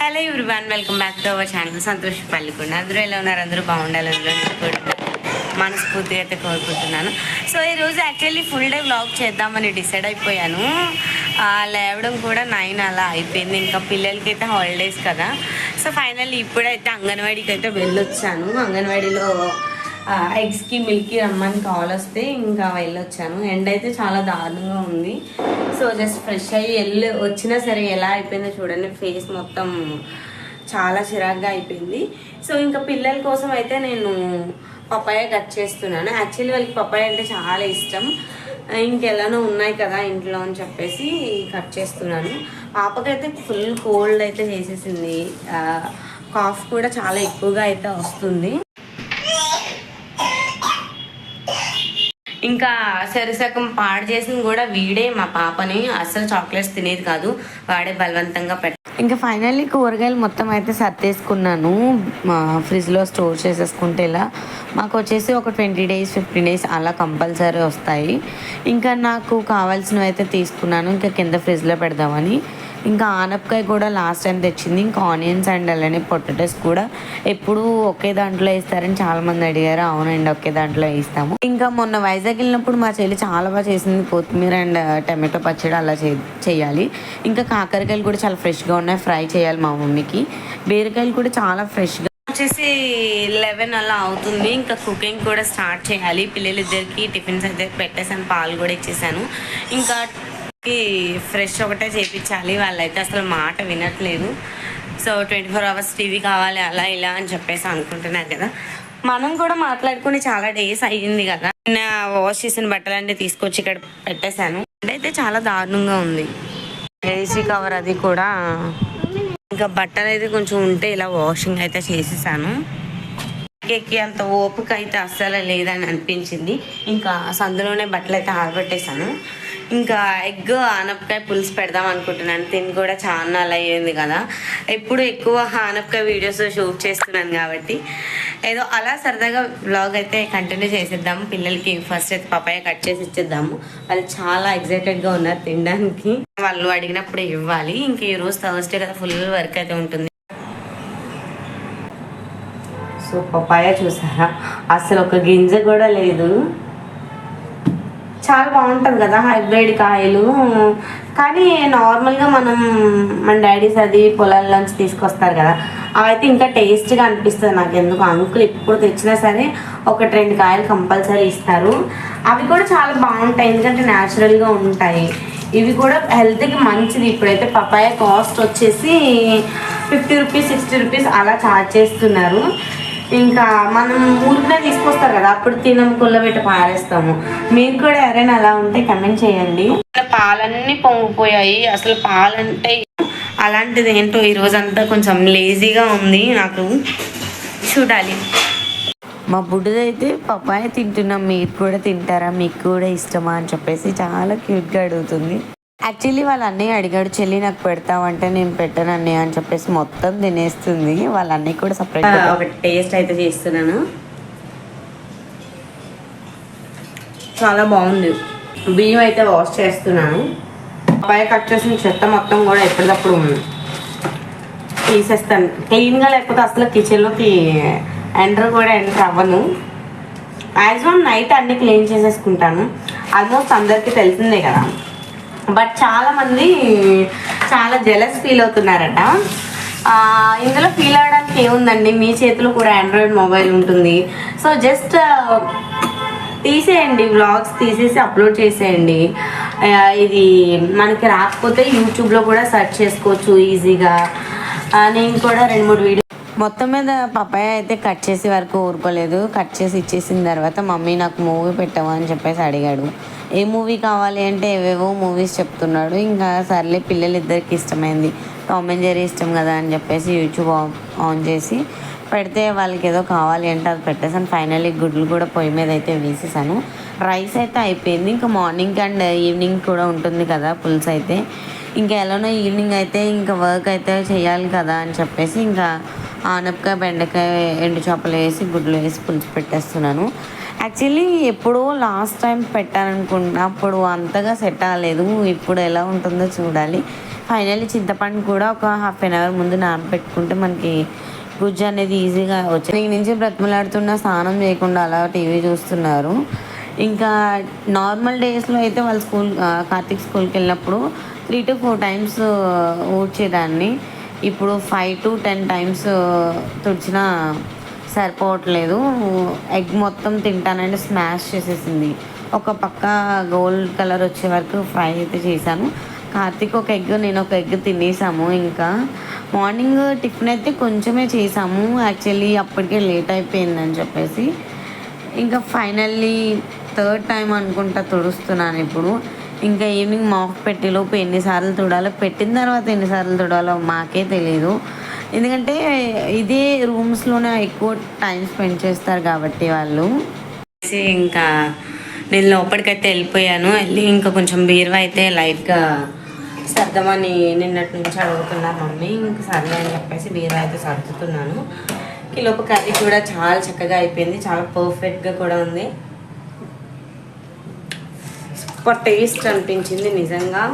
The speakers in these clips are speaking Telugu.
Hello one welcome back to our channel Santosh Pallikonda. అందరూ ఎలా ఉన్నారు? అందరూ బాగుండాలి. మనస్ఫూర్తిగా అయితే కోరుకుంటున్నాను. సో ఈరోజు యాక్చువల్లీ ఫుల్ డే వ్లాగ్ చేద్దామని డిసైడ్ అయిపోయాను. లేవడం కూడా నైన్ అలా అయిపోయింది. ఇంకా పిల్లలకి అయితే హాలిడేస్ కదా. సో ఫైనల్లీ ఇప్పుడైతే అంగన్వాడీకి అయితే వెళ్ళొచ్చాను. అంగన్వాడీలో ఎగ్స్కి మిల్క్కి రమ్మని కాల్ వస్తే ఇంకా వెళ్ళొచ్చాను ఎండ్ అయితే చాలా దారుణంగా ఉంది. సో జస్ట్ ఫ్రెష్ అయ్యి వెళ్ళి వచ్చినా సరే ఎలా అయిపోయిందో చూడండి. ఫేస్ మొత్తం చాలా చిరాగ్గా అయిపోయింది. సో ఇంకా పిల్లల కోసం అయితే నేను పప్పాయ కట్ చేస్తున్నాను. యాక్చువల్లీ వాళ్ళకి పప్పాయ అంటే చాలా ఇష్టం. ఇంకెలానో ఉన్నాయి కదా ఇంట్లో అని చెప్పేసి కట్ చేస్తున్నాను. పాపకైతే ఫుల్ కోల్డ్ అయితే చేసేసింది కాఫ్ కూడా చాలా ఎక్కువగా అయితే వస్తుంది. ఇంకా సరిసగం పాడు చేసింది కూడా వీడే. మా పాపని అసలు చాక్లెట్స్ తినేది కాదు. వాడే బలవంతంగా పెట్ట ఇంకా ఫైనల్లీ కూరగాయలు మొత్తం అయితే సర్దేసుకున్నాను. మా ఫ్రిడ్జ్లో స్టోర్ చేసేసుకుంటే ఇలా మాకు వచ్చేసి ఒక ట్వంటీ డేస్ ఫిఫ్టీన్ డేస్ అలా కంపల్సరీ వస్తాయి. ఇంకా నాకు కావాల్సినవి అయితే తీసుకున్నాను. ఇంకా కింద ఫ్రిడ్జ్లో పెడదామని. ఇంకా ఆనపకాయ కూడా లాస్ట్ టైం తెచ్చింది. ఇంకా ఆనియన్స్ అండ్ అలానే పొటాటోస్ కూడా ఎప్పుడు ఒకే దాంట్లో వేస్తారని చాలామంది అడిగారు. అవునండి ఒకే దాంట్లో వేస్తాము. ఇంకా మొన్న వైజాగ్ వెళ్ళినప్పుడు మా చెల్లి చాలా బాగా చేసింది. కొత్తిమీర అండ్ uh, టమాటో పచ్చడి అలా చే చేయాలి. ఇంకా కాకరకాయలు కూడా చాలా ఫ్రెష్గా ఉన్నాయి. ఫ్రై చేయాలి మా మమ్మీకి. బీరకాయలు కూడా చాలా ఫ్రెష్గా వచ్చేసి లెవెన్ అలా అవుతుంది. ఇంకా కుకింగ్ కూడా స్టార్ట్ చేయాలి. పిల్లలిద్దరికి టిఫిన్స్ అయితే పెట్టేసాను పాలు కూడా ఇచ్చేసాను ఇంకా ఫ్రెష్ ఒకటే చేయించాలి వాళ్ళైతే అసలు మాట వినట్లేదు. So twenty four hours TV కావాలి అలా ఇలా అని చెప్పేసి అనుకుంటున్నారు కదా. మనం కూడా మాట్లాడుకుని చాలా డేస్ అయ్యింది కదా. నిన్న వాష్ చేసిన బట్టలన్నీ తీసుకొచ్చి ఇక్కడ పెట్టేశాను. అయితే చాలా దారుణంగా ఉంది. ఏసీ కవర్ అది కూడా. ఇంకా బట్టలు అయితే కొంచెం ఉంటే ఇలా వాషింగ్ అయితే చేసేసాను. ఎక్కి అంత ఓపిక అయితే అస్సలు లేదని అనిపించింది. ఇంకా సందులోనే బట్టలు అయితే ఆరబెట్టేశాను. ఇంకా ఎగ్ ఆనపకాయ పులుసు పెడదాం అనుకుంటున్నాను. తిని కూడా చాలా అయ్యింది కదా. ఎప్పుడు ఎక్కువ ఆనపకాయ వీడియోస్ షూట్ చేస్తున్నాను కాబట్టి. ఏదో అలా సరదాగా బ్లాగ్ అయితే కంటిన్యూ చేసేద్దాం పిల్లలకి ఫస్ట్ అయితే పపాయ కట్ చేసి ఇచ్చేద్దాము. వాళ్ళు చాలా ఎగ్జైటెడ్గా ఉన్నారు తినడానికి. వాళ్ళు అడిగినప్పుడు ఇవ్వాలి. ఇంక ఈ రోజు థర్స్డే కదా ఫుల్ వర్క్ అయితే ఉంటుంది. సో పపాయ చూసారా? అసలు ఒక గింజ కూడా లేదు. చాలా బాగుంటుంది కదా హైబ్రిడ్ కాయలు. కానీ నార్మల్గా మనం మన డాడీస్ అది పొలాల్లోంచి తీసుకొస్తారు కదా. అవైతే ఇంకా టేస్ట్గా అనిపిస్తుంది నాకు ఎందుకు అంకుల్ ఎప్పుడు తెచ్చినా సరే ఒకటి రెండు కాయలు కంపల్సరీ ఇస్తారు. అవి కూడా చాలా బాగుంటాయి. ఎందుకంటే న్యాచురల్గా ఉంటాయి. ఇవి కూడా హెల్త్కి మంచిది. ఇప్పుడైతే పపాయ కాస్ట్ వచ్చేసి ఫిఫ్టీ రూపీస్ సిక్స్టీ రూపీస్ అలా ఛార్జ్ చేస్తున్నారు. ఇంకా మనం ఊరికనే తీసుకొస్తారు కదా అప్పుడు తినం కుల్లబెట్టి పారేస్తాము. మీరు కూడా ఎవరైనా అలా ఉంటే కమెంట్ చేయండి. పాలన్నీ పొంగిపోయాయి. అసలు పాలంటే అలాంటిది ఏంటో ఈ రోజంతా కొంచెం లేజీగా ఉంది నాకు. చూడాలి. మా బుడ్డదైతే పప్పాయ తింటున్నాం. మీరు కూడా తింటారా? మీకు కూడా ఇష్టమా? అని చెప్పేసి చాలా క్యూట్గా అడుగుతుంది. యాక్చువల్లీ వాళ్ళ అన్నయ్య అడిగాడు చెల్లి నాకు పెడతావంటే నేను పెట్టను అన్నయ్య అని చెప్పేసి మొత్తం తినేస్తుంది. వాళ్ళ అన్నయ్య కూడా సపరేట్ ఒక టేస్ట్ అయితే చేస్తున్నాను. చాలా బాగుంది. బియ్యం అయితే వాష్ చేస్తున్నాను. పై కట్ చేసిన చెత్త మొత్తం కూడా ఎప్పటికప్పుడు తీసేస్తాను. క్లీన్గా లేకపోతే అసలు కిచెన్లోకి ఎంటర్ కూడా ఎంటర్ అవ్వను. మ్యాక్సిమం నైట్ అన్ని క్లీన్ చేసేసుకుంటాను. ఆల్మోస్ట్ అందరికీ తెలిసిందే కదా. బట్ చాలా మంది చాలా జెలస్ ఫీల్ అవుతున్నారట. ఇందులో ఫీల్ అవడానికి ఏముందండి? మీ చేతిలో కూడా ఆండ్రాయిడ్ మొబైల్ ఉంటుంది. సో జస్ట్ తీసేయండి వ్లాగ్స్ తీసేసి అప్లోడ్ చేసేయండి. ఇది మనకి రాకపోతే యూట్యూబ్లో కూడా సెర్చ్ చేసుకోవచ్చు ఈజీగా నేను కూడా రెండు మూడు వీడియో మొత్తం మీద పపాయ అయితే కట్ చేసే వరకు ఊరుకోలేదు. కట్ చేసి ఇచ్చేసిన తర్వాత మమ్మీ నాకు మూవీ పెట్టవా అని చెప్పేసి అడిగాడు. ఏ మూవీ కావాలి అంటే ఏవేవో మూవీస్ చెప్తున్నాడు. ఇంకా సర్లే పిల్లలిద్దరికి ఇష్టమైంది. టామ్ అండ్ ఇష్టం కదా అని చెప్పేసి యూట్యూబ్ ఆన్ చేసి పెడితే వాళ్ళకి ఏదో కావాలి అంటే అది పెట్టేసాను ఫైనల్లీ గుడ్లు కూడా పొయ్యి మీద అయితే వేసేసాను రైస్ అయితే అయిపోయింది. ఇంకా మార్నింగ్ అండ్ ఈవినింగ్ కూడా ఉంటుంది కదా పులుసు అయితే. ఇంకా ఎలానో ఈవినింగ్ అయితే ఇంకా వర్క్ అయితే చేయాలి కదా అని చెప్పేసి ఇంకా ఆనపకాయ బెండకాయ ఎండు చేపలు వేసి గుడ్లు వేసి పులుసు పెట్టేస్తున్నాను. యాక్చువల్లీ ఎప్పుడో లాస్ట్ టైం పెట్టాలనుకుంటున్నా అప్పుడు అంతగా సెట్ అవ్వలేదు. ఇప్పుడు ఎలా ఉంటుందో చూడాలి. ఫైనల్లీ చింతపండు కూడా ఒక హాఫ్ అన్ అవర్ ముందు నానబెట్టుకుంటే మనకి గుజ్జు అనేది ఈజీగా వచ్చి దీని నుంచి బ్రతిమలాడుతున్న స్నానం చేయకుండా అలా టీవీ చూస్తున్నారు. ఇంకా నార్మల్ డేస్లో అయితే వాళ్ళ స్కూల్ కార్తీక్ స్కూల్కి వెళ్ళినప్పుడు త్రీ టు ఫోర్ టైమ్స్ ఊడ్చేదాన్ని. ఇప్పుడు ఫైవ్ టు టెన్ టైమ్స్ తుడిచినా సరిపోవట్లేదు. ఎగ్ మొత్తం తింటానంటే స్మాష్ చేసేసింది. ఒక పక్క గోల్డ్ కలర్ వచ్చే వరకు ఫ్రై అయితే చేశాను. కార్తీక్ ఒక ఎగ్ నేను ఒక ఎగ్ తినేసాము ఇంకా. మార్నింగ్ టిఫిన్ అయితే కొంచెమే చేసాము యాక్చువల్లీ అప్పటికే లేట్ అయిపోయిందని చెప్పేసి. ఇంకా ఫైనల్లీ థర్డ్ టైం అనుకుంటా తుడుస్తున్నాను ఇప్పుడు. ఇంకా ఈవినింగ్ మాఫ్ పెట్టేలోపు ఎన్నిసార్లు తుడాలో పెట్టిన తర్వాత ఎన్నిసార్లు తుడాలో మాకే తెలియదు ఎందుకంటే ఇదే రూమ్స్లోనే ఎక్కువ టైం స్పెండ్ చేస్తారు కాబట్టి వాళ్ళు. ఇంకా నేను లోపలికైతే వెళ్ళిపోయాను. వెళ్ళి ఇంకా కొంచెం బీరువా అయితే లైట్గా సర్దమని నిన్నటి నుంచి అడుగుతున్నారు మమ్మీ. ఇంకా సర్లే అని చెప్పేసి బీరువా అయితే సర్దుతున్నాను. ఈ లోపల కర్రీ కూడా చాలా చక్కగా అయిపోయింది. చాలా పర్ఫెక్ట్గా కూడా ఉంది. సూపర్ టేస్ట్ అనిపించింది నిజంగా.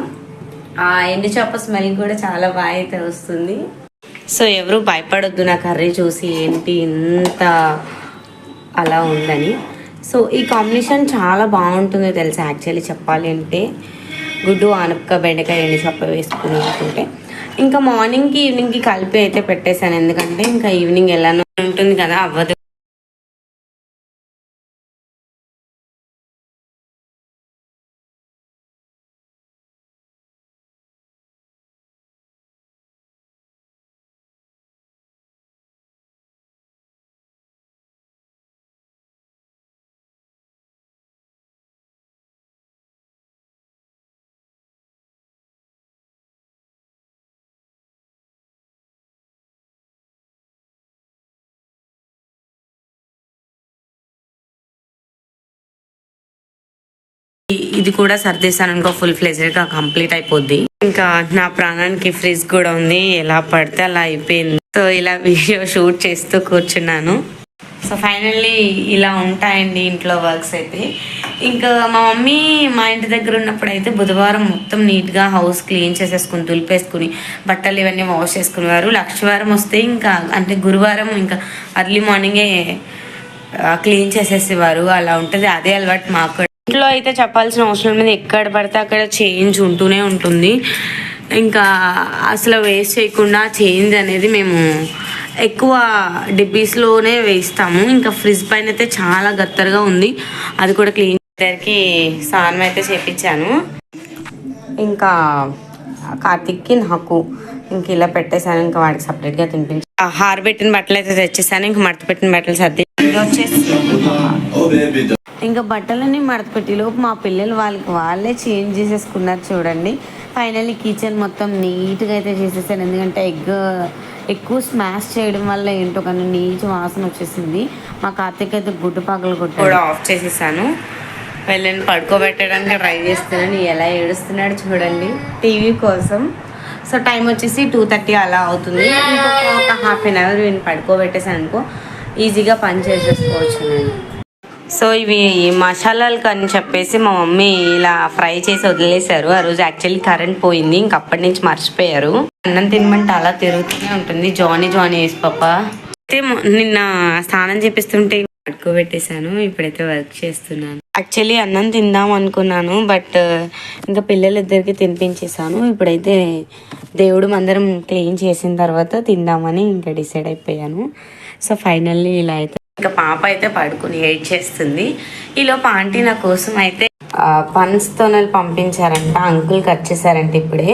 ఆ ఎండు చేప స్మెల్ కూడా చాలా బాగా అయితే వస్తుంది. సో ఎవరు భయపడొద్దు నా కర్రీ చూసి ఏంటి ఇంత అలా ఉందని. సో ఈ కాంబినేషన్ చాలా బాగుంటుంది తెలుసా యాక్చువల్లీ చెప్పాలి అంటే. గుడ్డు ఆనపక బెండకాయ ఎండు చప్ప వేసుకుని అనుకుంటే ఇంకా మార్నింగ్కి ఈవినింగ్కి కలిపి అయితే పెట్టేశాను. ఎందుకంటే ఇంకా ఈవినింగ్ ఎలానో ఉంటుంది కదా అవ్వదు ఇది కూడా సర్దేశాను అనుకో ఫుల్ ఫ్లెజెడ్గా కంప్లీట్ అయిపోద్ది. ఇంకా నా ప్రాణానికి ఫ్రిజ్ కూడా ఉంది. ఎలా పడితే అలా అయిపోయింది. సో ఇలా వీడియో షూట్ చేస్తూ కూర్చున్నాను. సో ఫైనల్లీ ఇలా ఉంటాయండి ఇంట్లో వర్క్స్ అయితే. ఇంకా మా మమ్మీ మా ఇంటి దగ్గర ఉన్నప్పుడు అయితే బుధవారం మొత్తం నీట్గా హౌస్ క్లీన్ చేసేసుకుని దులిపేసుకుని బట్టలు ఇవన్నీ వాష్ చేసుకునేవారు. లక్షవారం వస్తే ఇంకా అంటే గురువారం ఇంకా అర్లీ మార్నింగే క్లీన్ చేసేసేవారు. అలా ఉంటుంది. అదే అలవాటు మాకు. ఇంట్లో అయితే చెప్పాల్సిన అవసరం లేదు. ఎక్కడ పడితే అక్కడ చేంజ్ ఉంటూనే ఉంటుంది. ఇంకా అసలు వేస్ట్ చేయకుండా చేంజ్ అనేది మేము ఎక్కువ డిబ్బీస్లోనే వేస్తాము ఇంకా ఫ్రిడ్జ్ పైన అయితే చాలా గత్తరగా ఉంది. అది కూడా క్లీన్ చేయడానికి స్నానం అయితే చేపించాను. ఇంకా కార్తిక్కి నాకు ఇంక ఇలా పెట్టేశాను. ఇంకా వాడికి సపరేట్గా తినిపించి హారబెట్టిన బట్టలు అయితే తెచ్చేసాను ఇంకా మడత పెట్టిన బట్టలు సర్ది వచ్చేసి Oh ఇంకా బట్టలని మడతపెట్టేలోపు లోపు మా పిల్లలు వాళ్ళకి వాళ్ళే చేంజ్ చేసేసుకున్నారు చూడండి. ఫైనల్లీ కిచెన్ మొత్తం నీట్గా అయితే చేసేసాను ఎందుకంటే ఎగ్ ఎక్కువ స్మాష్ చేయడం వల్ల ఏంటో కానీ నీచు వాసన వచ్చేసింది. మా కార్తీక్ అయితే గుడ్డు పగలు కూడా ఆఫ్ చేసేసాను. వెళ్ళని పడుకోబెట్టడానికి ట్రై చేస్తున్నాను. ఎలా ఏడుస్తున్నాడు చూడండి. టీవీ కోసం. సో టైం వచ్చేసి టూ థర్టీ అలా అవుతుంది. ఇంకొక ఒక హాఫ్ అన్ అవర్ నేను పడుకోబెట్టేసాను అనుకో ఈజీగా పని చేసేసుకోవచ్చు నేను. సో ఇవి మసాలాలకు అని చెప్పేసి మా మమ్మీ ఇలా ఫ్రై చేసి వదిలేశారు. ఆ రోజు యాక్చువల్లీ కరెంట్ పోయింది. ఇంకప్పటి నుంచి మర్చిపోయారు. అన్నం తినమంటే అలా తిరుగుతూనే ఉంటుంది. జానీ జానీ వేసి పాప. అయితే నిన్న స్నానం చేపిస్తుంటే పడుకోబెట్టేశాను ఇప్పుడైతే వర్క్ చేస్తున్నాను. యాక్చువల్లీ అన్నం తిందాం అనుకున్నాను. బట్ ఇంకా పిల్లలిద్దరికి తినిపించేసాను ఇప్పుడైతే దేవుడు మందరం క్లీన్ చేసిన తర్వాత తిందామని ఇంకా డిసైడ్ అయిపోయాను. సో ఫైనల్లీ ఇలా అయితే ఇంకా పాప అయితే పడుకుని ఎయిట్ చేస్తుంది. ఈలోపు ఆంటీ నా కోసం అయితే పన్స్ తొనలు పంపించారంట. అంకుల్ కట్ చేశారంట ఇప్పుడే.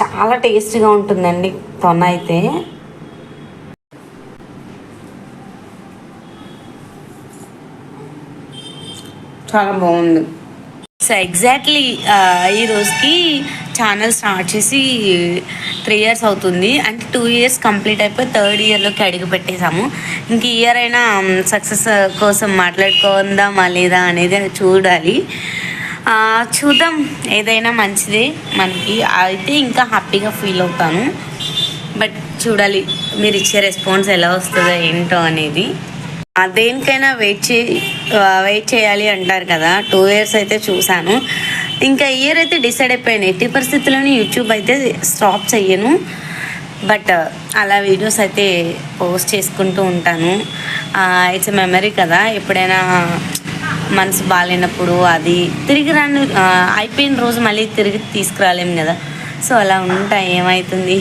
చాలా టేస్ట్గా ఉంటుందండి తొన అయితే. చాలా బాగుంది. సో ఎగ్జాక్ట్లీ ఈ రోజుకి ఛానల్ స్టార్ట్ చేసి త్రీ ఇయర్స్ అవుతుంది. అంటే టూ ఇయర్స్ కంప్లీట్ అయిపోయి థర్డ్ ఇయర్లోకి అడుగు పెట్టేశాము. ఇంక ఇయర్ అయినా సక్సెస్ కోసం మాట్లాడుకుందామా లేదా అనేది చూడాలి. చూద్దాం. ఏదైనా మంచిదే మనకి. అయితే ఇంకా హ్యాపీగా ఫీల్ అవుతాను. బట్ చూడాలి మీరు ఇచ్చే రెస్పాన్స్ ఎలా వస్తుందో ఏంటో అనేది. దేనికైనా వెయిట్ చే వెయిట్ చేయాలి అంటారు కదా. టూ ఇయర్స్ అయితే చూశాను. ఇంకా ఇయర్ అయితే డిసైడ్ అయిపోయాను. ఎట్టి పరిస్థితుల్లోనే యూట్యూబ్ అయితే స్టాప్ చెయ్యను. బట్ uh, అలా వీడియోస్ అయితే పోస్ట్ చేసుకుంటూ ఉంటాను. ఇట్స్ మెమరీ కదా. ఎప్పుడైనా మనసు బాగాలేనప్పుడు అది తిరిగి రాను అయిపోయిన రోజు మళ్ళీ తిరిగి తీసుకురాలేము కదా. సో అలా ఉంటాయి ఏమవుతుంది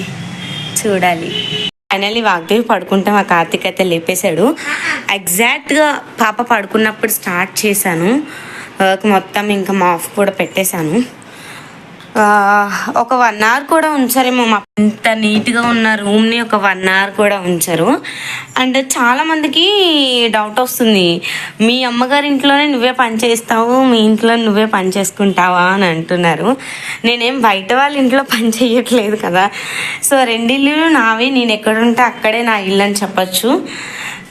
చూడాలి. ఫైనలీ వాగ్దేవి పడుకుంటే మా కార్తీక్ అయితే లేపేశాడు. ఎగ్జాక్ట్గా పాప పడుకున్నప్పుడు స్టార్ట్ చేశాను. వర్క్ మొత్తం ఇంకా మాఫ్ కూడా పెట్టేశాను. ఒక వన్ అవర్ కూడా ఉంచారేమో మా ఇంత నీట్గా ఉన్న రూమ్ని ఒక వన్ అవర్ కూడా ఉంచారు. అండ్ చాలామందికి డౌట్ వస్తుంది మీ అమ్మగారి ఇంట్లోనే నువ్వే పని చేస్తావు మీ ఇంట్లో నువ్వే పని చేసుకుంటావా? అని అంటున్నారు. నేనేం బయట వాళ్ళ ఇంట్లో పని చేయట్లేదు కదా. సో రెండిల్లు నావే నేను ఎక్కడుంటే అక్కడే నా ఇల్లు అని చెప్పచ్చు.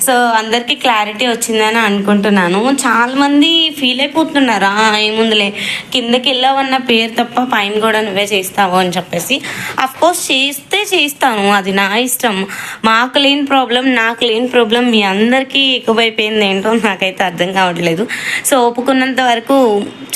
సో అందరికీ క్లారిటీ వచ్చిందని అనుకుంటున్నాను. చాలా మంది ఫీల్ అయిపోతున్నారా? ఏముందిలే కిందకి వెళ్ళావన్న పేరు తప్ప పైన కూడా నువ్వే చేస్తావు అని చెప్పేసి. అఫ్ కోర్స్ చేస్తే చేస్తాను అది నా ఇష్టం. మాకు లేని ప్రాబ్లం నాకు లేని ప్రాబ్లం మీ అందరికీ ఎక్కువైపోయింది ఏంటో నాకైతే అర్థం కావట్లేదు. సో ఒప్పుకున్నంత వరకు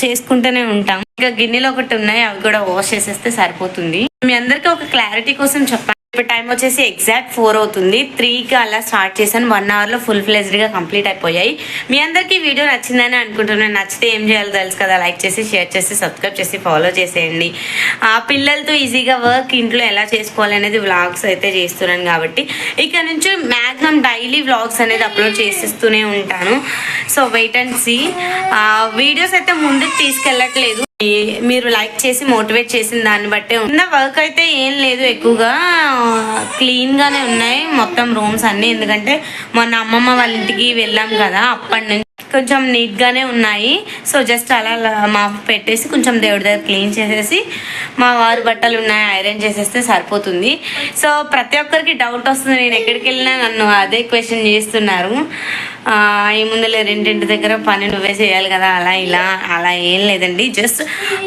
చేసుకుంటూనే ఉంటాం. ఇంకా గిన్నెలు ఒకటి ఉన్నాయి అవి కూడా వాష్ చేసేస్తే సరిపోతుంది. మీ అందరికీ ఒక క్లారిటీ కోసం చెప్పాను ఇప్పుడు టైం వచ్చేసి ఎగ్జాక్ట్ ఫోర్ అవుతుంది. త్రీకి అలా స్టార్ట్ చేశాను. వన్ అవర్లో ఫుల్ ఫ్లెజ్డ్గా కంప్లీట్ అయిపోయాయి. మీ అందరికీ వీడియో నచ్చిందని అనుకుంటున్నాను. నచ్చితే ఏం చేయాలో తెలుసు కదా. లైక్ చేసి షేర్ చేసి సబ్స్క్రైబ్ చేసి ఫాలో చేసేయండి. ఆ పిల్లలతో ఈజీగా వర్క్ ఇంట్లో ఎలా చేసుకోవాలి అనేది వ్లాగ్స్ అయితే చేస్తున్నాను కాబట్టి. ఇక నుంచి మ్యాక్సిమం డైలీ వ్లాగ్స్ అనేది అప్లోడ్ చేసేస్తూనే ఉంటాను. So wait and see videos అయితే ముందుకు తీసుకెళ్ళట్లేదు. మీరు లైక్ చేసి మోటివేట్ చేసిన దాన్ని బట్టే ఉన్న వర్క్ అయితే ఏం లేదు ఎక్కువగా. క్లీన్ గానే ఉన్నాయి మొత్తం రూమ్స్ అన్ని. ఎందుకంటే మొన్న అమ్మమ్మ వాళ్ళ ఇంటికి వెళ్ళాం కదా అప్పటి నుంచి కొంచెం నీట్గానే ఉన్నాయి. సో జస్ట్ అలా మాపు మా పెట్టేసి కొంచెం దేవుడి దగ్గర క్లీన్ చేసేసి మా వారు బట్టలు ఉన్నాయి ఐరన్ చేసేస్తే సరిపోతుంది. సో ప్రతి ఒక్కరికి డౌట్ వస్తుంది నేను ఎక్కడికి వెళ్ళినా నన్ను అదే క్వశ్చన్ చేస్తున్నారు. ఈ ఏముందిలే రెండింటి దగ్గర పని నువ్వే చేయాలి కదా అలా ఇలా అలా ఏం లేదండి. జస్ట్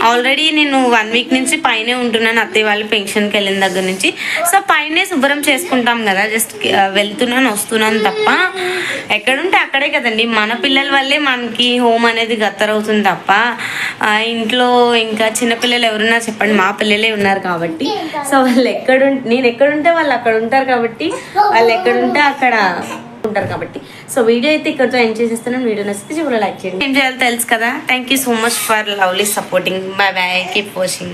ఆల్రెడీ నేను వన్ వీక్ నుంచి పైనే ఉంటున్నాను అత్తయ్య వాళ్ళు పెన్షన్కి వెళ్ళిన దగ్గర నుంచి. సో పైనే శుభ్రం చేసుకుంటాం కదా జస్ట్ వెళ్తున్నాను వస్తున్నాను తప్ప. ఎక్కడుంటే అక్కడే కదండి. మన పిల్లల వల్లే మనకి హోమ్ అనేది గత్తరవుతుంది తప్ప ఇంట్లో ఇంకా చిన్నపిల్లలు ఎవరున్నా చెప్పండి మా పిల్లలే ఉన్నారు కాబట్టి. సో వాళ్ళు ఎక్కడు నేను ఎక్కడుంటే వాళ్ళు అక్కడ ఉంటారు కాబట్టి వాళ్ళు ఎక్కడుంటే అక్కడ ఉంటారు కాబట్టి. సో వీడియో అయితే ఇక్కడ ఎండ్ చేసేస్తున్నాను. వీడియో నచ్చితే చూడాలి లైక్ చేయండి. ఏం చేయాలో తెలుసు కదా. Thank you so much for lovely supporting bye bye keep watching